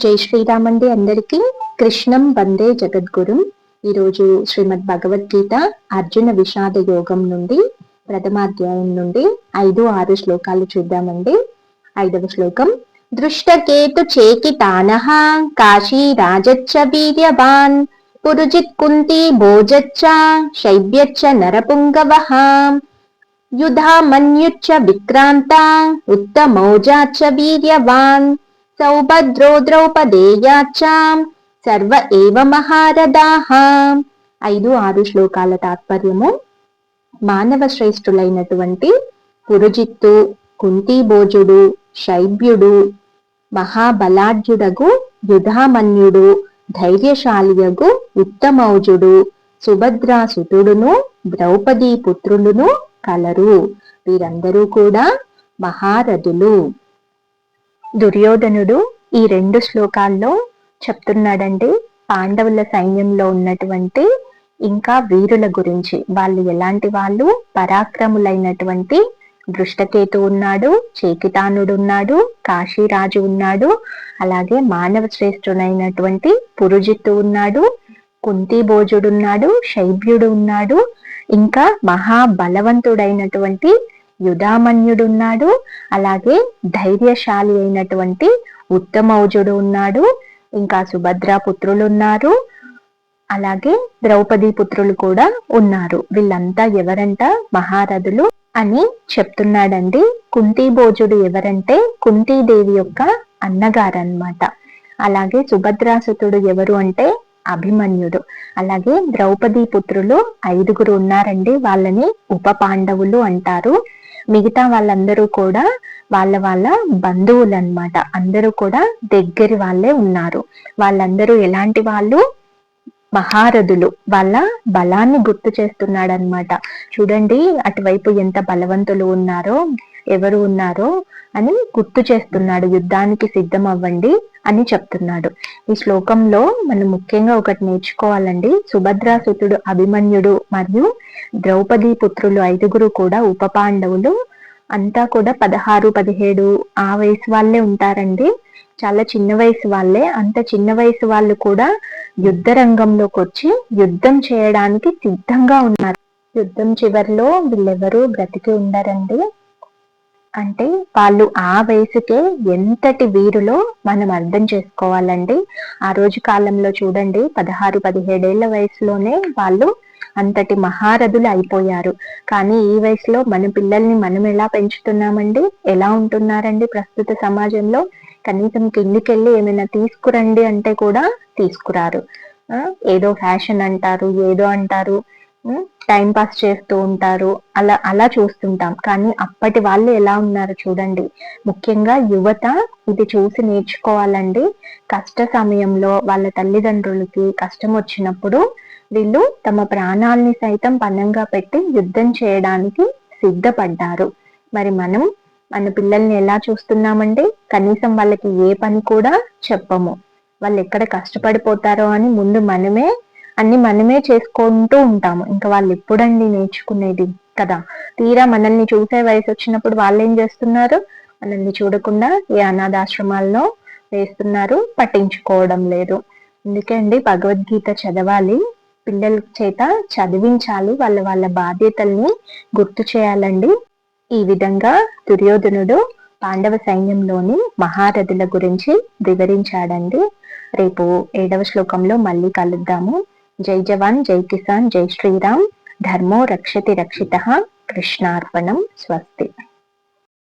జై శ్రీరామండి అందరికీ. కృష్ణం వందే జగద్గురు. ఈరోజు శ్రీమద్ భగవద్గీత అర్జున విషాద యోగం నుండి ప్రథమాధ్యాయం నుండి ఐదు ఆరు శ్లోకాలు చూద్దామండి. ఐదవ శ్లోకం. దృష్టకేతు చేకి తానహ కాశీ రాజచ్చ వీర్యవాన్ పురుజిత్ కుంతి భోజచ్చ శైవ్యచ్చ నరపుంగవ యుధా మన్యుచ్చ విక్రాంత ఉత్తమౌజాచ్చ వీర్యవాన్ సౌభద్రో ద్రౌపదేయాచాం సర్వ ఏవ మహారథాహాం. ఐదు ఆరు శ్లోకాల తాత్పర్యము. మానవ శ్రేష్ఠులైనటువంటి పురుజిత్తు కుంతీభోజుడు శైబ్యుడు మహాబలాఢ్యుడగు యుధామన్యుడు ధైర్యశాలియగు ఉత్తమౌజుడు సుభద్రాసుతుడును ద్రౌపదీ పుత్రులును కలరు. వీరందరూ కూడా మహారథులు. దుర్యోధనుడు ఈ రెండు శ్లోకాల్లో చెప్తున్నాడండి పాండవుల సైన్యంలో ఉన్నటువంటి ఇంకా వీరుల గురించి. వాళ్ళు ఎలాంటి వాళ్ళు? పరాక్రములైనటువంటి దృష్టకేతు ఉన్నాడు చేకితానుడు ఉన్నాడు కాశీరాజు ఉన్నాడు అలాగే మానవ శ్రేష్ఠుడైనటువంటి పురుజిత్తు ఉన్నాడు కుంతిభోజుడున్నాడు శైభ్యుడు ఉన్నాడు ఇంకా మహాబలవంతుడైనటువంటి యుధామన్యుడున్నాడు. అలాగే ధైర్యశాలి అయినటువంటి ఉత్తమౌజుడు ఉన్నాడు. ఇంకా సుభద్ర పుత్రులు ఉన్నారు అలాగే ద్రౌపది పుత్రులు కూడా ఉన్నారు. వీళ్ళంతా ఎవరంట? మహారథులు అని చెప్తున్నాడండి. కుంతీభోజుడు ఎవరంటే? కుంతీదేవి యొక్క అన్నగారన్నమాట. అలాగే సుభద్రాసుతుడు ఎవరు అంటే? అభిమన్యుడు. అలాగే ద్రౌపది పుత్రులు ఐదుగురు ఉన్నారండి. వాళ్ళని ఉప పాండవులు అంటారు. మిగతా వాళ్ళందరూ కూడా వాళ్ళ వాళ్ళ బంధువులు అనమాట అందరూ కూడా దగ్గరి వాళ్ళే ఉన్నారు. వాళ్ళందరూ ఎలాంటి వాళ్ళు? మహారథులు. వాళ్ళ బలాన్ని గుర్తు చేస్తున్నాడు అనమాట చూడండి అటువైపు ఎంత బలవంతులు ఉన్నారో ఎవరు ఉన్నారో అని గుర్తు చేస్తున్నాడు. యుద్ధానికి సిద్ధం అవ్వండి అని చెప్తున్నాడు. ఈ శ్లోకంలో మనం ముఖ్యంగా ఒకటి నేర్చుకోవాలండి. సుభద్రాసుతుడు అభిమన్యుడు మరియు ద్రౌపది పుత్రులు ఐదుగురు కూడా ఉప పాండవులు అంతా కూడా పదహారు పదిహేడు ఆ వయసు వాళ్ళే ఉంటారండి. చాలా చిన్న వయసు వాళ్ళే. అంత చిన్న వయసు వాళ్ళు కూడా యుద్ధ రంగంలోకి వచ్చి యుద్ధం చేయడానికి సిద్ధంగా ఉన్నారు. యుద్ధం చివరిలో వీళ్ళెవరూ బ్రతికి ఉండరండి. అంటే వాళ్ళు ఆ వయసుకే ఎంతటి వీరులో మనం అర్థం చేసుకోవాలండి? ఆ రోజు కాలంలో చూడండి పదహారు పదిహేడేళ్ళ వయసులోనే వాళ్ళు అంతటి మహారథులు అయిపోయారు. కానీ ఈ వయసులో మన పిల్లల్ని మనం ఎలా పెంచుతున్నామండి? ఎలా ఉంటున్నారండి ప్రస్తుత సమాజంలో? కనీసం కిందికెళ్ళి ఏమైనా తీసుకురండి అంటే కూడా తీసుకురారు. ఏదో ఫ్యాషన్ అంటారు ఏదో అంటారు టైం పాస్ చేస్తూ ఉంటారు. అలా అలా చూస్తుంటాం. కానీ అప్పటి వాళ్ళు ఎలా ఉన్నారు చూడండి. ముఖ్యంగా యువత ఇది చూసి నేర్చుకోవాలండి. కష్ట సమయంలో వాళ్ళ తల్లిదండ్రులకి కష్టం వచ్చినప్పుడు వీళ్ళు తమ ప్రాణాలని సైతం పన్నంగా పెట్టి యుద్ధం చేయడానికి సిద్ధపడ్డారు. మరి మనం మన పిల్లల్ని ఎలా చూస్తున్నామండి కనీసం వాళ్ళకి ఏ పని కూడా చెప్పము. వాళ్ళు ఎక్కడ కష్టపడిపోతారో అని ముందు మనమే అన్ని మనమే చేసుకుంటూ ఉంటాము. ఇంకా వాళ్ళు ఎప్పుడండి నేర్చుకునేది కదా? తీరా మనల్ని చూసే వయసు వచ్చినప్పుడు వాళ్ళు ఏం చేస్తున్నారు? మనల్ని చూడకుండా ఏ అనాథాశ్రమాల్లో వేస్తున్నారు? పట్టించుకోవడం లేదు. అందుకే అండి భగవద్గీత చదవాలి. పిల్లల చేత చదివించాలి వాళ్ళ వాళ్ళ బాధ్యతల్ని గుర్తు చేయాలండి. ఈ విధంగా దుర్యోధనుడు పాండవ సైన్యంలోని మహారథుల గురించి వివరించాడండి. రేపు ఏడవ శ్లోకంలో మళ్ళీ కలుద్దాము. జై జవాన్ జై కిసాన్ జై శ్రీరామ్. ధర్మో రక్షతి రక్షిత. కృష్ణార్పణం. స్వస్తి.